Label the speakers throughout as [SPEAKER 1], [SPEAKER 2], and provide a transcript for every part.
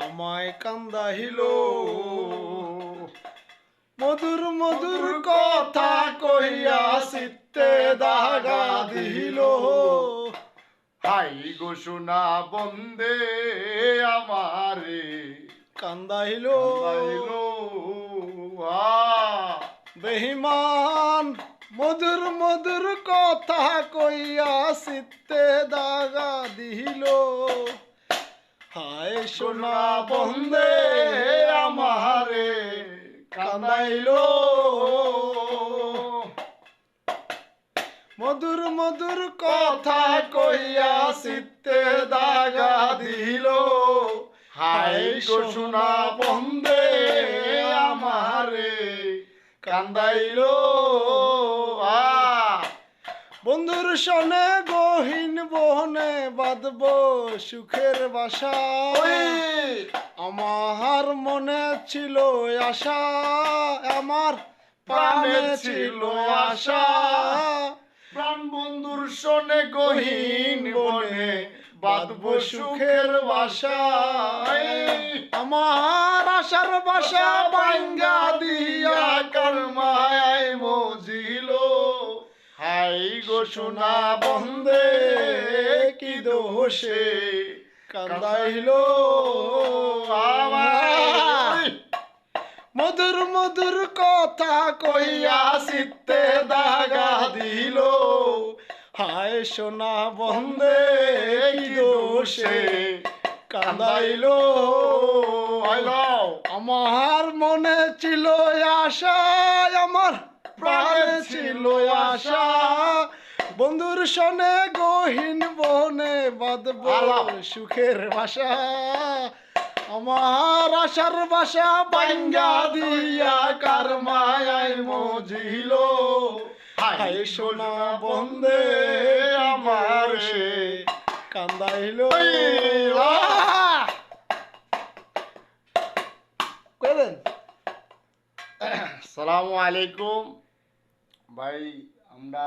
[SPEAKER 1] আমায় কান্দাহিল। মধুর মধুর কথা কইয়া চিত্তে দাগা দিল
[SPEAKER 2] হাই গো সোনা বন্দে আমারে।
[SPEAKER 1] কান্দাহিল। বেহিমান মধুর মধুর কথা কইয়া চিত্তে দাগা দিল হায় সোনা বন্দে আমারে কান্দাইলো মধুর মধুর কথা কইয়া চিত্তে দাগা দিল।
[SPEAKER 2] গো সোনা বন্দে আমারে কান্দাইলো
[SPEAKER 1] বন্ধুর সনে গহীন বহনে বাঁধব সুখের বাসা। আমার মনে ছিল আশা আমার প্রাণে ছিল আশা।
[SPEAKER 2] প্রাণ বন্ধুর শোনে গহীন বনে বাঁধব সুখের বাসা।
[SPEAKER 1] আমার আশার বাসা বাঙ্গা দিয়া
[SPEAKER 2] কার মায় মজিল হাই গো সোনা বন্দে কি দোষে?
[SPEAKER 1] কান্দাইল
[SPEAKER 2] আমার
[SPEAKER 1] মধুর মধুর কথা কইয়া চিত্তে দাগা দিল। হায় সোনা বন্দে কি দোষে? কান্দাইল আমার মনে ছিল আশা আমার প্রাণে ছিল আশা। বন্ধুর সনে গহীন বনে বাঁধব। সুখের বাসা। আমার আশার বাসা বাঙ্গা দিয়া কার মায়ায় মজিল। হায় সোনা বন্দে আমার সে কান্দাইল।
[SPEAKER 2] সালামু আলাইকুম। ভাই, আমরা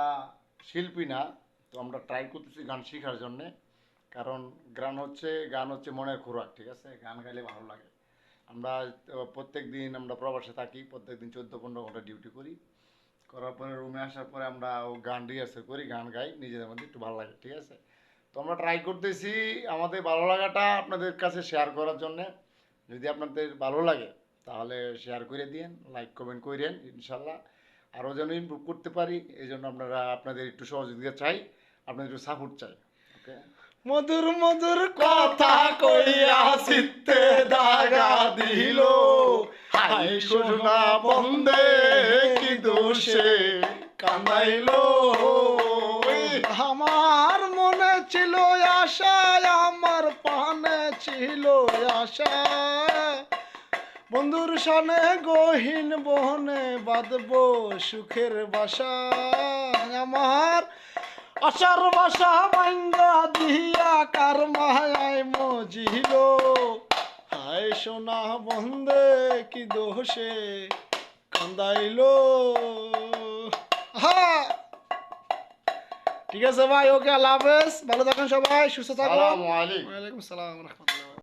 [SPEAKER 2] শিল্পী না, তো আমরা ট্রাই করতেছি গান শেখার জন্য। কারণ গান হচ্ছে গান হচ্ছে মনের খোরাক, ঠিক আছে? গান গাইলে ভালো লাগে। আমরা প্রত্যেক দিন আমরা প্রবাসে থাকি প্রত্যেক দিন চোদ্দ পনেরো ঘণ্টা ডিউটি করি। করার পরে রুমে আসার পরে আমরা ও গান রিহার্সাল করি, গান গাই, নিজেদের মধ্যে একটু ভালো লাগে, ঠিক আছে? তো আমরা ট্রাই করতেছি আমাদের ভালো লাগাটা আপনাদের কাছে শেয়ার করার জন্য। যদি আপনাদের ভালো লাগে, তাহলে শেয়ার করে দিন লাইক কমেন্ট করেন ইনশাল্লাহ। আরও যেন ইমপ্রুভ করতে পারি এই জন্য আপনারা আপনাদের একটু সহযোগিতা চাই আপনাদের একটু সাপোর্ট চাই। ওকে
[SPEAKER 1] মধুর মধুর কথা কইয়া চিত্তে দাগা দিল। হাই সোনা বন্দে কি দোষে কান্দাইল। আমার মনে ছিল আশা আমার পানে ছিল আশা বন্ধুর সনে গহীন বহনে বাঁধব সুখের বাসা। আমার আশার বাসা ভাঙ্গা দিয়া কার মায়ায় মজিল। হায় সোনা বন্দে কি দোষে কান্দাইল। হা ঠিক আছে ভাই ওকে আল্লাহ হাফেজ। ভালো থাকেন সবাই সুস্থ থাকুন। ওয়ালাইকুম সালাম রহমতুল্লাহ।